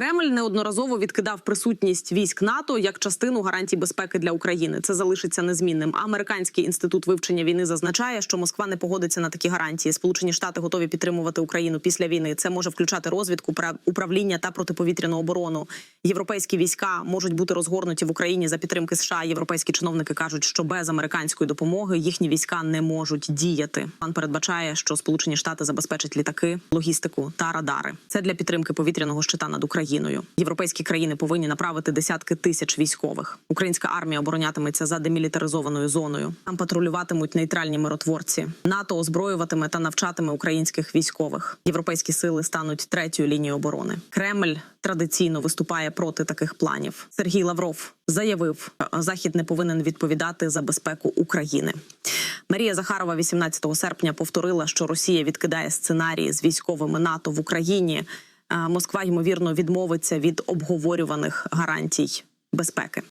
Кремль неодноразово відкидав присутність військ НАТО як частину гарантій безпеки для України. Це залишиться незмінним. Американський інститут вивчення війни зазначає, що Москва не погодиться на такі гарантії. Сполучені Штати готові підтримувати Україну після війни. Це може включати розвідку, пра- управління та протиповітряну оборону. Європейські війська можуть бути розгорнуті в Україні за підтримки США. Європейські чиновники кажуть, що без американської допомоги їхні війська не можуть діяти. План передбачає, що Сполучені Штати забезпечать літаки, логістику та радари. Це для підтримки повітряного щита над Україною. Європейські країни повинні направити десятки тисяч військових. Українська армія оборонятиметься за демілітаризованою зоною. Там патрулюватимуть нейтральні миротворці. НАТО озброюватиме та навчатиме українських військових. Європейські сили стануть третьою лінією оборони. Кремль традиційно виступає проти таких планів. Сергій Лавров заявив, захід не повинен відповідати за безпеку України. Марія Захарова 18 серпня повторила, що Росія відкидає сценарії з військовими НАТО в Україні. Е, Москва ймовірно відмовиться від обговорюваних гарантій безпеки.